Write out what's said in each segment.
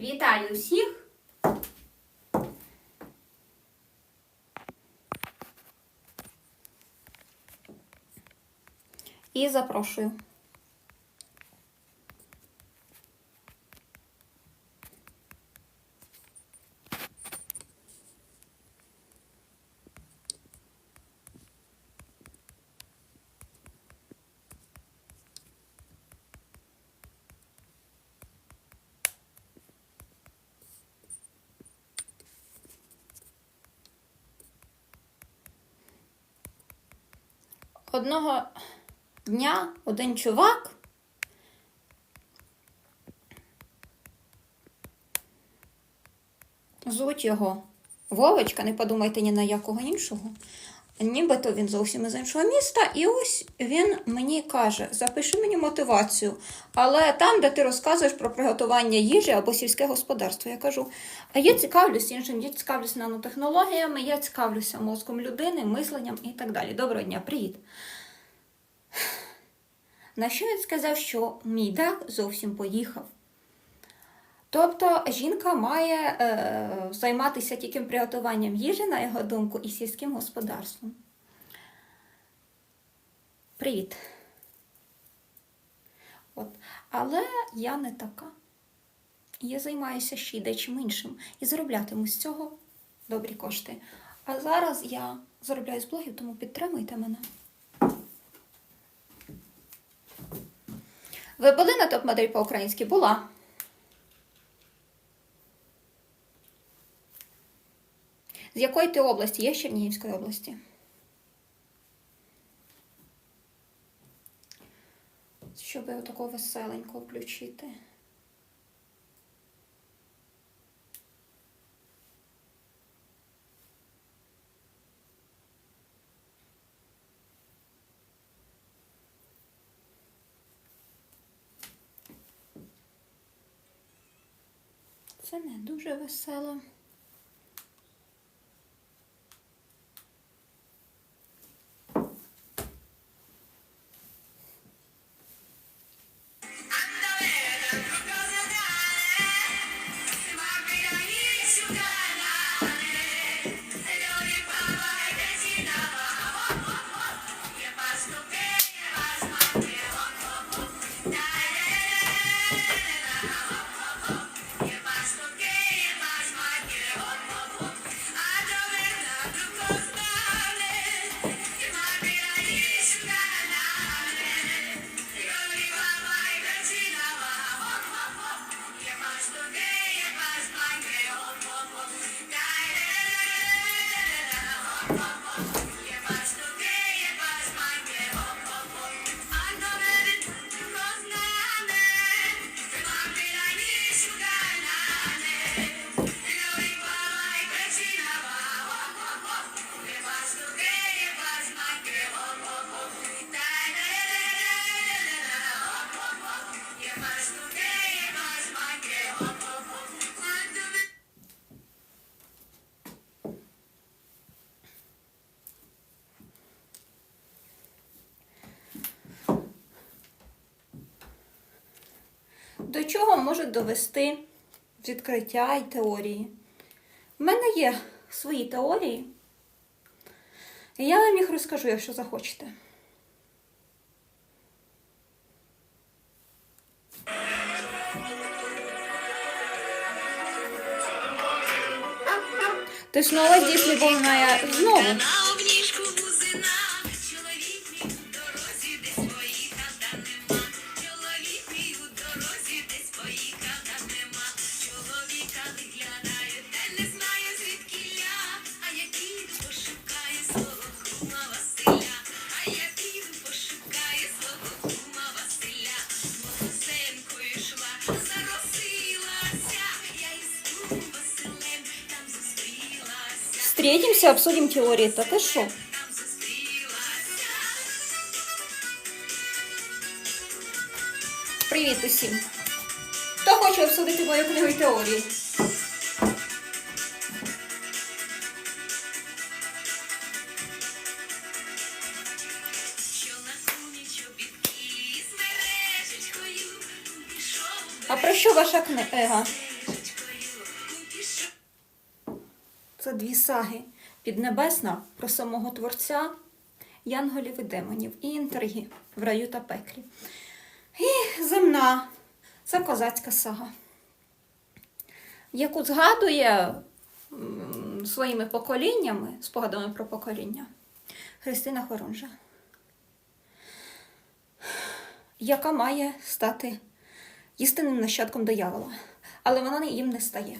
Вітаю всіх! І запрошую. Одного дня один чувак звуть його Вовочка, не подумайте ні на якого іншого. Нібито він зовсім із іншого міста, і ось він мені каже: запиши мені мотивацію, але там, де ти розказуєш про приготування їжі або сільське господарство, я кажу: а я цікавлюсь іншим, я цікавлюсь нанотехнологіями, я цікавлюся мозком людини, мисленням і так далі. Доброго дня, привіт! На що він сказав, що мій дах зовсім поїхав. Тобто жінка має е, займатися тільки приготуванням їжі, на його думку, і сільським господарством. Привіт. От. Але я не така. Я займаюся ще й дечим іншим і зароблятиму з цього добрі кошти. А зараз я заробляю з блогів, тому підтримуйте мене. Ви були на топ-модель по-українськи? Була. З якої ти області? Я з Чернігівської області. Щоб його такого веселенького включити. Це не дуже весело. Довести відкриття і теорії? У мене є свої теорії, і я вам їх розкажу, якщо захочете. Ти здесь любовная знову. Встретимся, обсудим теории. Та ти що? Привіт усім. Хто хоче обсудити мою книгу і теорії? А про що ваша книга? Це дві саги. Піднебесна про самого Творця, янголів і демонів, і інтриги в раю та пеклі. І земна це козацька сага, яку згадує своїми поколіннями, спогадами про покоління, Христина Хорунжа, яка має стати істинним нащадком диявола, але вона їм не стає.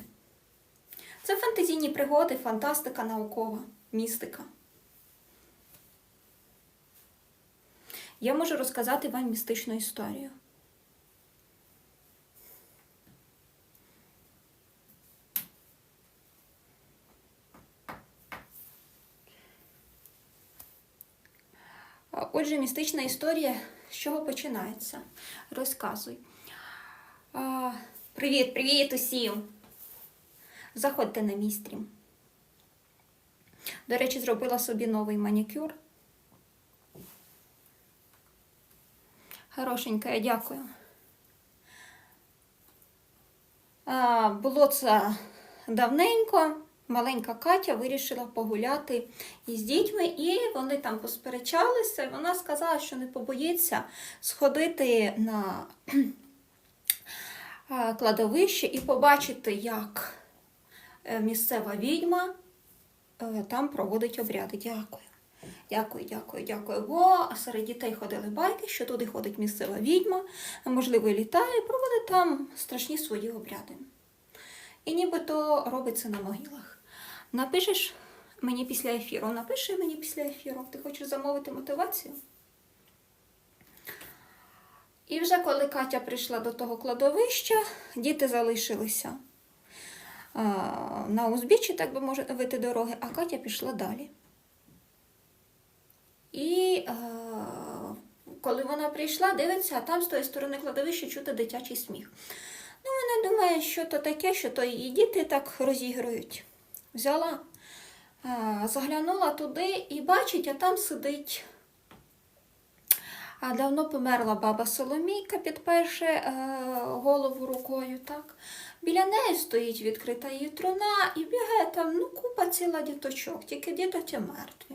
Це фантазійні пригоди, фантастика наукова, містика. Я можу розказати вам містичну історію. Отже, містична історія з чого починається? Розказуй. Привіт, привіт усім! Заходьте на мій стрім. До речі, зробила собі новий манікюр. Хорошенька, я дякую. А, було це давненько. Маленька Катя вирішила погуляти із дітьми, і вони там посперечалися. Вона сказала, що не побоїться сходити на кладовище і побачити, як місцева відьма е, там проводить обряди. Дякую. Дякую, дякую, дякую. Бо серед дітей ходили байки, що туди ходить місцева відьма, можливо, і літає, проводить там страшні свої обряди. І нібито робить це на могилах. Напишеш мені після ефіру, напиши мені після ефіру. Ти хочеш замовити мотивацію? І вже коли Катя прийшла до того кладовища, діти залишилися а, на узбіччі, так би мовити, дороги, а Катя пішла далі. І коли вона прийшла, дивиться, а там з тої сторони кладовища чути дитячий сміх. Ну, вона думає, що то таке, що то її діти так розігрують. Взяла, заглянула туди і бачить, а там сидить. Давно померла баба Соломійка, підперши е, голову рукою, так. Біля неї стоїть відкрита її труна і бігає там ну, купа ціла діточок, тільки діточі мертві.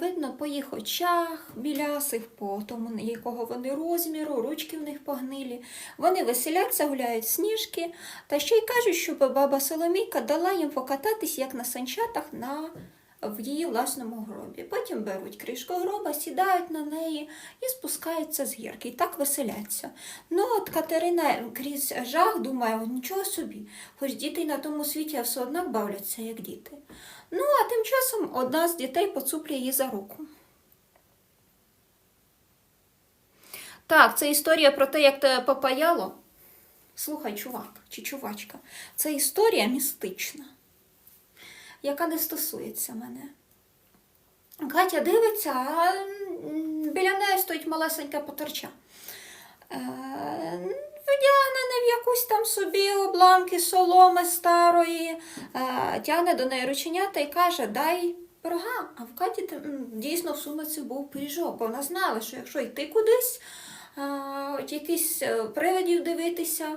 Видно по їх очах, білясих по якого вони розміру, ручки в них погнилі. Вони веселяться, гуляють сніжки, та ще й кажуть, що баба Соломійка дала їм покататись, як на санчатах на в її власному гробі. Потім беруть кришку гроба, сідають на неї і спускаються з гірки. І так веселяться. Ну, от Катерина крізь жах думає, нічого собі, хоч діти на тому світі все однак бавляться, як діти. Ну, а тим часом одна з дітей поцуплює її за руку. Так, це історія про те, як тебе попаяло. Слухай, чувак чи чувачка, це історія містична яка не стосується мене. Катя дивиться, а біля неї стоїть малесенька потерча. Е, Вдягнене в якусь там собі обламки соломи старої, е, тягне до неї рученята і каже, дай пирога. А в Каті дійсно в сумиці був пиріжок, вона знала, що якщо йти кудись, е, якісь привидів дивитися,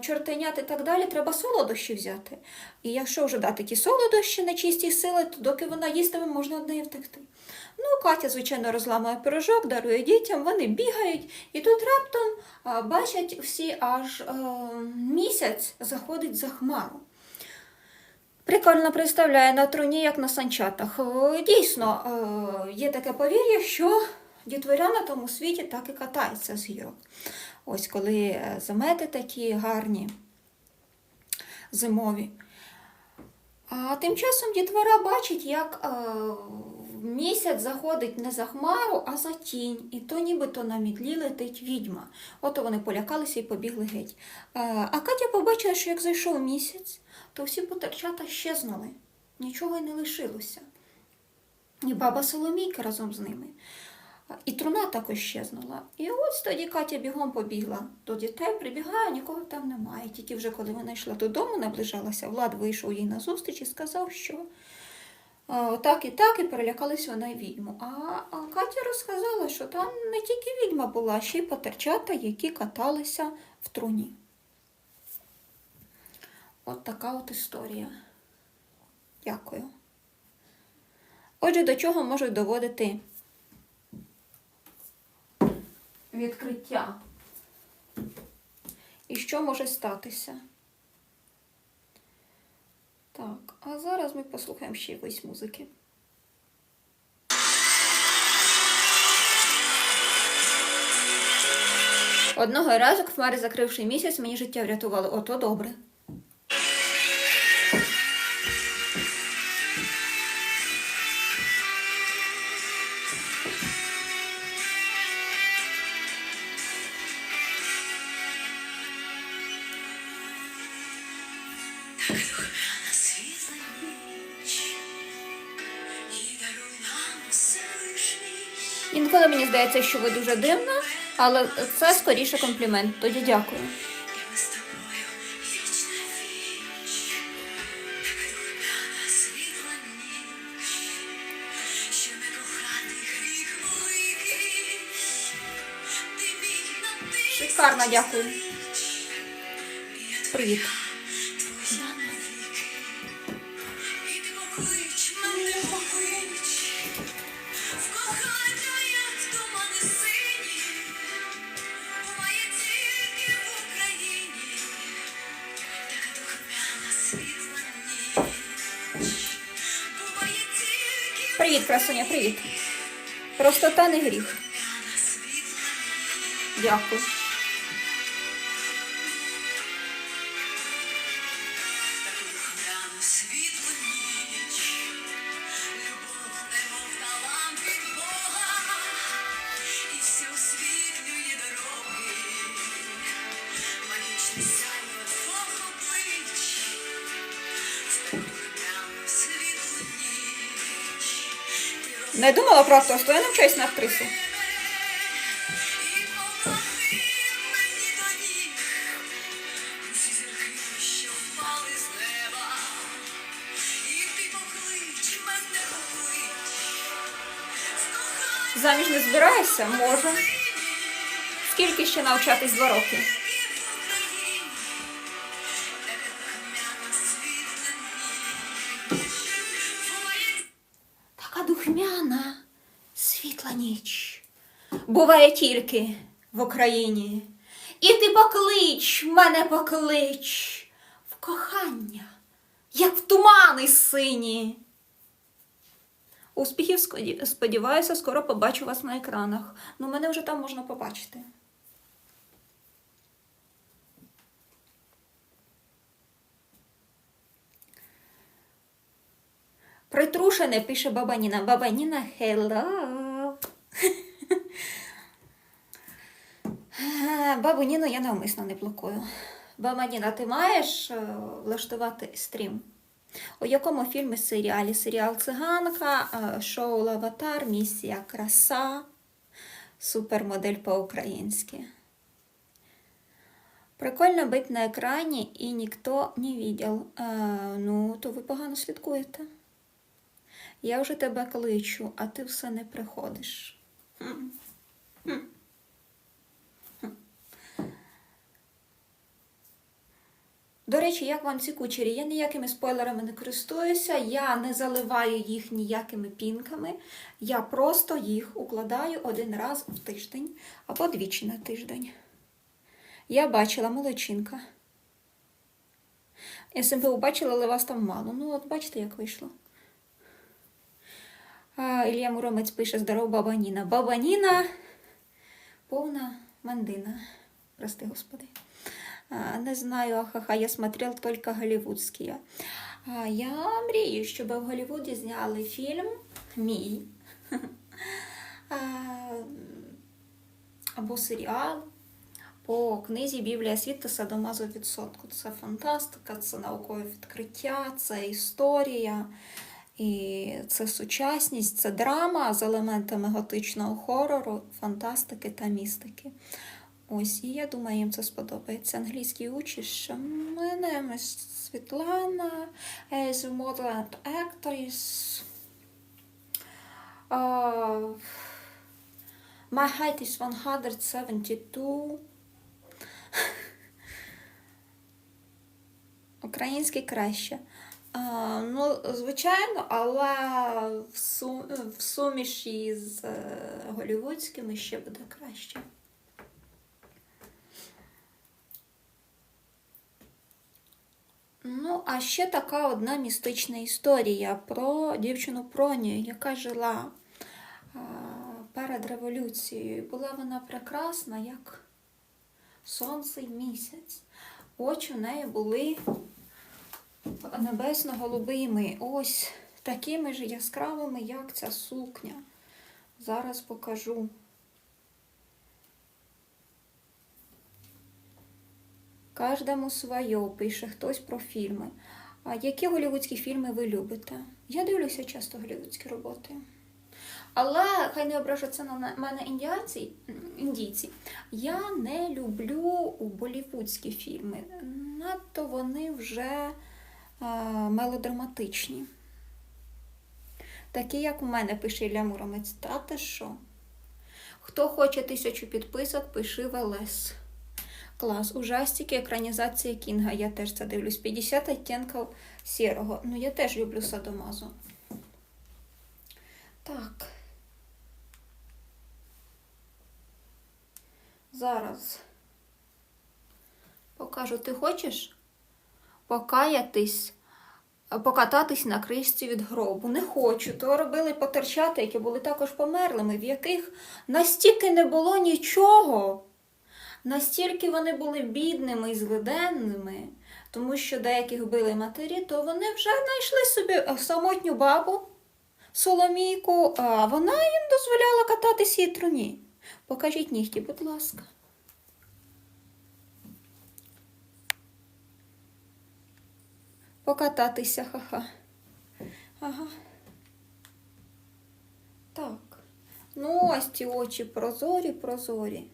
чортенят і так далі, треба солодощі взяти. І якщо вже дати ті солодощі на чисті сили, то доки вона їстиме, можна від неї втекти. Ну, Катя, звичайно, розламує пирожок, дарує дітям, вони бігають, і тут раптом а, бачать всі аж е, місяць заходить за хмару. Прикольно представляє на труні, як на санчатах. Е, Дійсно, е, є таке повір'я, що дітворя на тому світі так і катається з гірок. Ось коли е, замети такі гарні, зимові. А тим часом дітвора бачить, як е, місяць заходить не за хмару, а за тінь. І то нібито на мітлі летить відьма. Ото вони полякалися і побігли геть. Е, а Катя побачила, що як зайшов місяць, то всі потерчата щезнули. Нічого й не лишилося. І баба Соломійка разом з ними. І труна також щезнула. І ось тоді Катя бігом побігла до дітей, прибігає, нікого там немає. Тільки вже коли вона йшла додому, наближалася, Влад вийшов їй на зустріч і сказав, що так і так, і перелякалися вона відьму. А, Катя розказала, що там не тільки відьма була, ще й потерчата, які каталися в труні. От така от історія. Дякую. Отже, до чого можуть доводити відкриття? І що може статися? Так, а зараз ми послухаємо ще якоїсь музики. Одного разу хмари, закривши місяць, мені життя врятували. Ото добре. Інколи мені здається, що ви дуже дивна, але це скоріше комплімент. Тоді дякую. І ми з Привіт, красуня, привіт. Простота не гріх. Дякую. Не думала про акторство, я навчаюсь на актрису. Заміж не збираєшся? Може. Скільки ще навчатись два роки? Буває тільки в Україні. І ти поклич, мене поклич в кохання, як в тумани сині. Успіхів сподіваюся, скоро побачу вас на екранах. Ну, мене вже там можна побачити. Притрушене пише баба Ніна. Баба Ніна, hello. Бабу Ніну я навмисно не блокую. Баба Ніна, ти маєш е, влаштувати стрім? У якому фільмі серіалі? Серіал Циганка, е, шоу Лаватар, Місія Краса, супермодель по-українськи. Прикольно бути на екрані і ніхто не видел. Е, ну, то ви погано слідкуєте. Я вже тебе кличу, а ти все не приходиш. Хм. Хм. До речі, як вам ці кучері? Я ніякими спойлерами не користуюся, я не заливаю їх ніякими пінками. Я просто їх укладаю один раз в тиждень або двічі на тиждень. Я бачила молодчинка. СМПУ бачила, але вас там мало. Ну, от бачите, як вийшло. А, Ілля Муромець пише здоров, баба Ніна. Баба Ніна повна мандина. Прости, господи. Не знаю, ахаха, я смотрел только голливудские. Я мрію, щоб в Голлівуді зняли фільм мій. Або серіал по книзі Біблія світу Садомазо відсотку. Це фантастика, це наукове відкриття, це історія. І це сучасність, це драма з елементами готичного хорору, фантастики та містики. Ось, і я думаю, їм це сподобається. Англійський учиш. My name is Світлана, as a model and actress. Uh, my height is 172. Український краще. А, ну, звичайно, але в, сум, в суміші з е, голівудськими ще буде краще. Ну, а ще така одна містична історія про дівчину Пронію, яка жила перед революцією. Була вона прекрасна, як сонце й місяць. Очі в неї були небесно-голубими. Ось такими ж яскравими, як ця сукня. Зараз покажу. Кожному своє, пише хтось про фільми. А які голівудські фільми ви любите? Я дивлюся часто голівудські роботи. Але хай не ображаться на мене індіаці, індійці. Я не люблю болівудські фільми. Надто вони вже е, мелодраматичні. Такі, як у мене, пише Ілля Муромець. Та ти що? Хто хоче тисячу підписок, пиши в ЛС. Клас. Ужастики, екранізація Кінга. Я теж це дивлюсь. 50 оттінків сірого. Ну, я теж люблю Садомазу. Так. Зараз покажу. Ти хочеш покаятись, покататись на кришці від гробу? Не хочу. То робили потерчата, які були також померлими, в яких настільки не було нічого. Настільки вони були бідними і злиденними, тому що деяких били матері, то вони вже знайшли собі самотню бабу, Соломійку, а вона їм дозволяла кататися і труні. Покажіть нігті, будь ласка. Покататися, ха-ха. Ага. Так. Ну, ось ці очі прозорі, прозорі.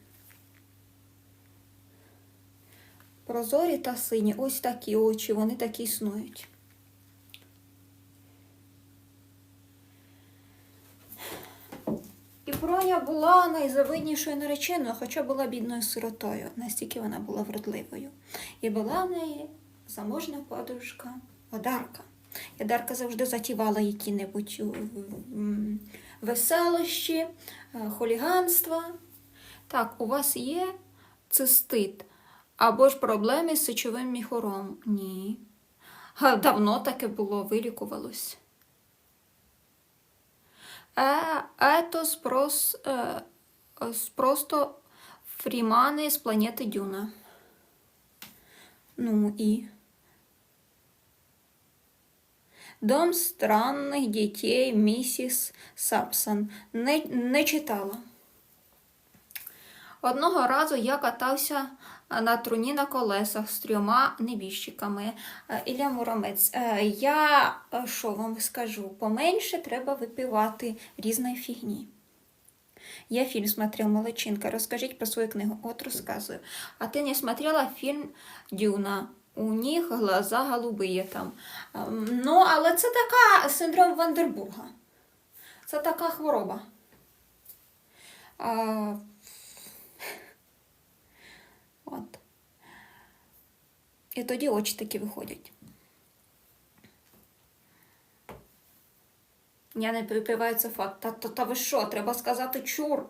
Прозорі та сині. Ось такі очі, вони такі існують. І Броня була найзавиднішою нареченою, хоча була бідною сиротою, настільки вона була вродливою. І була в неї заможна подружка Одарка. І Одарка завжди затівала які-небудь веселощі, е, хуліганства. Так, у вас є цистит або ж проблеми з сечовим міхором? Ні. Давно таке було, вилікувалось. Е, это спрос, е, просто фрімани з планети Дюна. Ну і. Дом странних дітей місіс Сапсон. Не, не читала. Одного разу я катався на труні на колесах з трьома небіжчиками. Е, Ілля Муромець, е, я е, що вам скажу? Поменше треба випивати різної фігні. Я фільм смотрел «Молодчинка». Розкажіть про свою книгу. От розказую. А ти не смотрела фільм Дюна? У них глаза голубые там. Ну, але це така синдром Вандербурга. Це така хвороба. А, От. І тоді очі такі виходять. Я не це факт. Та, та, та ви що, треба сказати чур,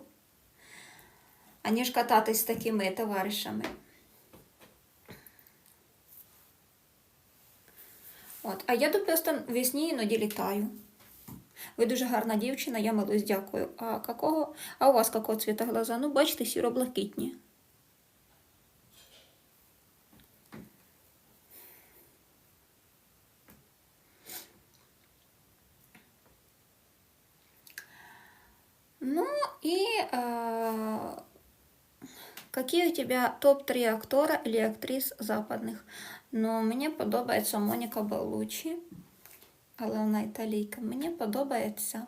аніж кататись з такими товаришами. От, а я тут просто весні іноді літаю. Ви дуже гарна дівчина, я милусь, дякую. А какого? А у вас какого цвіта глаза? Ну, бачите, сіро-блакитні. Ну и э, какие у тебя топ-3 актора или актрис западних? Ну, мені подобається Моніка Беллучі, але вона італійка. Мені подобається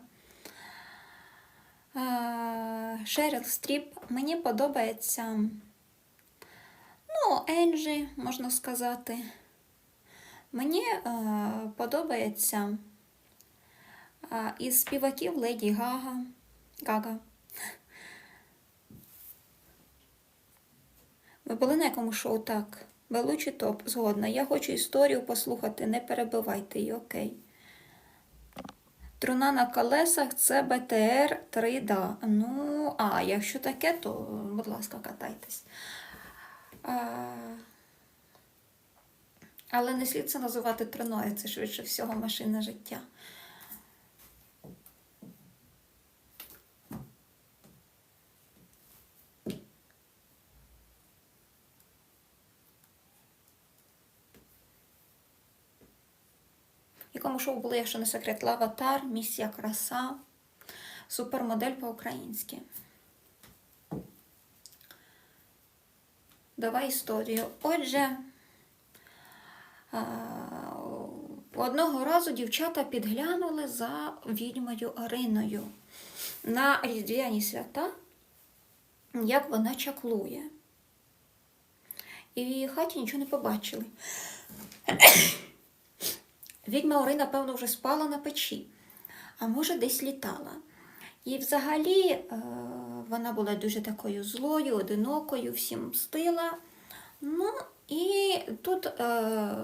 е, Шеріл Стріп. Мені подобається ну, Енджі, можна сказати. Мені е, подобається е, із співаків Леді Гага. Гага. Ви були на якому шоу так? Белучі топ, згодна. Я хочу історію послухати, не перебивайте її, окей. Труна на колесах це БТР 3 да. Ну, а якщо таке, то, будь ласка, катайтесь. А, але не слід це називати труною, це швидше всього машина життя. Якому шоу були, якщо не секрет, Лаватар, Місія краса, супермодель по-українськи. Давай історію. Отже, одного разу дівчата підглянули за відьмою Ариною на різдвяні свята, як вона чаклує. І в її хаті нічого не побачили. Відьма Орина, певно, вже спала на печі, а може, десь літала. І взагалі е, вона була дуже такою злою, одинокою, всім мстила. Ну, і тут е,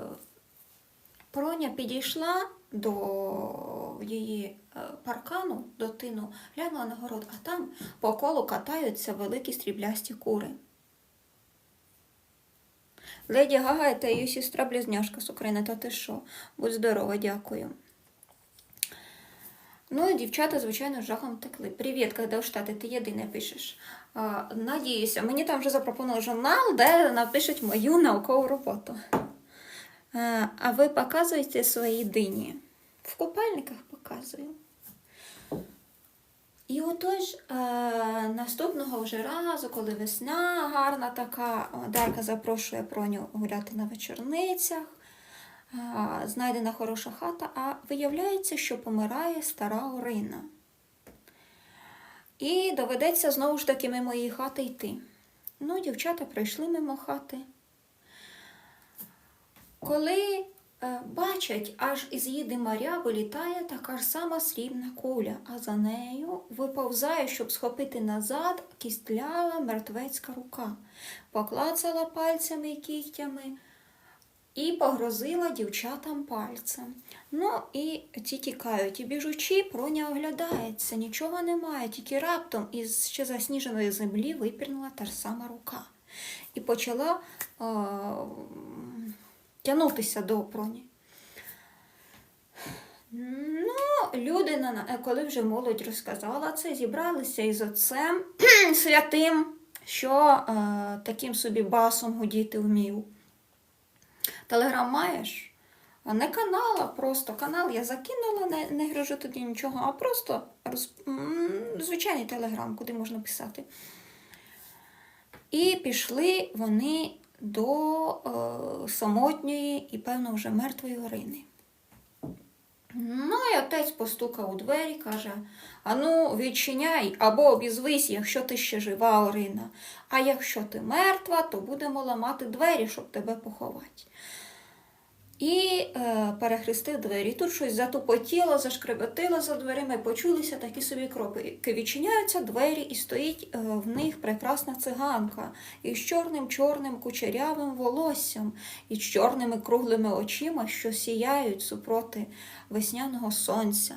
Проня підійшла до її е, паркану, до тину, глянула на город, а там по колу катаються великі стріблясті кури. Леді Гага та її сестра близняшка з України, та ти що? Будь здорова, дякую. Ну, і дівчата, звичайно, з жахом втекли. Привіт, коли в Штати, ти єдине пишеш. А, надіюся, мені там вже запропонували журнал, де напишуть мою наукову роботу. А, а ви показуєте свої дині? В купальниках показую. І отож, е, наступного вже разу, коли весна гарна така, Дарка запрошує Проню гуляти на вечорницях, е, знайдена хороша хата, а виявляється, що помирає стара Орина. І доведеться знову ж таки мимо її хати йти. Ну, дівчата пройшли мимо хати. Коли бачать, аж із її димаря вилітає така ж сама срібна куля, а за нею виповзає, щоб схопити назад кістлява мертвецька рука, поклацала пальцями і кігтями і погрозила дівчатам пальцем. Ну і ті тікають, і біжучи, проня оглядається, нічого немає, тільки раптом із ще засніженої землі випірнула та ж сама рука. І почала е, тягнутися до проні. Ну, люди, на- коли вже молодь розказала це, зібралися із отцем святим, що е, таким собі басом гудіти вмів. Телеграм маєш? А не канал, а просто канал я закинула, не, не грижу тоді нічого, а просто роз, звичайний телеграм, куди можна писати. І пішли вони до е, самотньої і, певно, вже мертвої Орини. Ну, і отець постукав у двері, каже: Ану, відчиняй або обізвись, якщо ти ще жива, Орина. А якщо ти мертва, то будемо ламати двері, щоб тебе поховати. І е, перехрестив двері. Тут щось затупотіло, зашкребетило за дверима, почулися такі собі кроки. Відчиняються двері, і стоїть е, в них прекрасна циганка із чорним чорним кучерявим волоссям, і з чорними круглими очима, що сіяють супроти весняного сонця.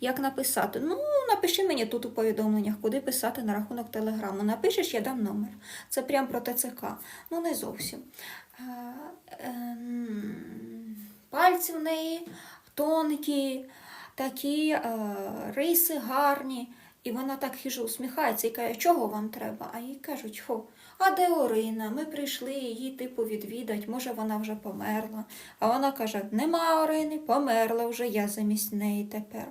Як написати? Ну, напиши мені тут у повідомленнях, куди писати на рахунок телеграму. Напишеш, я дам номер. Це прям про ТЦК. Ну, не зовсім. Е, ем, Пальці в неї тонкі, такі е, риси гарні. І вона так хижо усміхається і каже, чого вам треба? А їй кажуть, хо, а де Орина? Ми прийшли її типу відвідать, може вона вже померла. А вона каже, нема Орини, померла вже я замість неї тепер.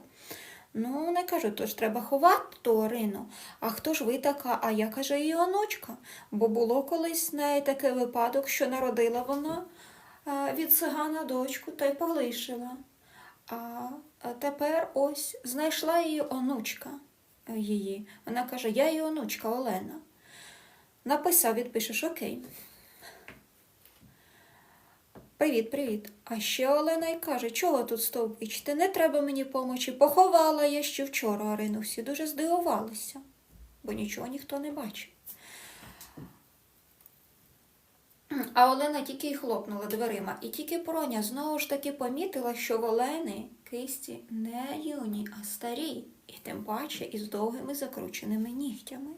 Ну, не кажу, то ж треба ховати ту Орину. А хто ж ви така? А я каже, її онучка. Бо було колись в неї такий випадок, що народила вона е, від цигана дочку та й полишила. А а тепер ось знайшла її онучка е, її. Вона каже, я її онучка Олена. Написав, відпишеш, окей. Привіт, привіт. А ще Олена й каже, чого тут стовбичити? Не треба мені помочі. Поховала я ще вчора Арину. Всі дуже здивувалися, бо нічого ніхто не бачив. А Олена тільки й хлопнула дверима, і тільки Проня знову ж таки помітила, що в Олени кисті не юні, а старі, і тим паче із довгими закрученими нігтями.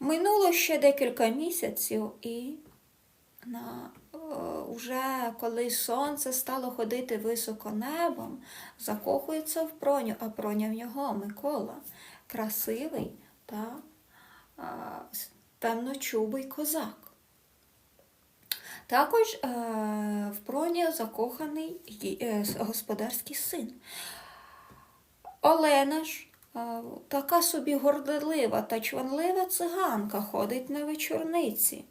Минуло ще декілька місяців, і на, уже коли сонце стало ходити високо небом, закохується в проню, а проня в нього Микола, красивий та а, темночубий козак. Також е, в проні закоханий е, господарський син. Олена ж е, така собі горделива та чванлива циганка ходить на вечорниці.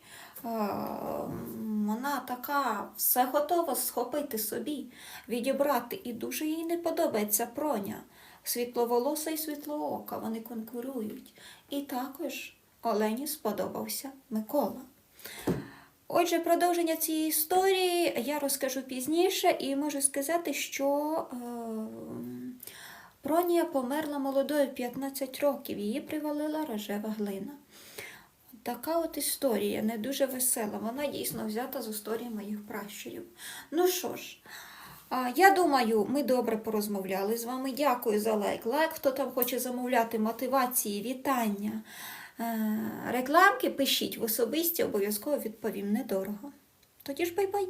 Вона така все готова схопити собі, відібрати, і дуже їй не подобається проня. Світловолоса і світлоока, вони конкурують. І також Олені сподобався Микола. Отже, продовження цієї історії я розкажу пізніше і можу сказати, що е, Пронія померла молодою 15 років, її привалила рожева глина. Така от історія, не дуже весела. Вона дійсно взята з історії моїх пращурів. Ну що ж, я думаю, ми добре порозмовляли з вами. Дякую за лайк. Лайк, хто там хоче замовляти мотивації, вітання, е, рекламки, пишіть в особисті, обов'язково відповім недорого. Тоді ж бай-бай!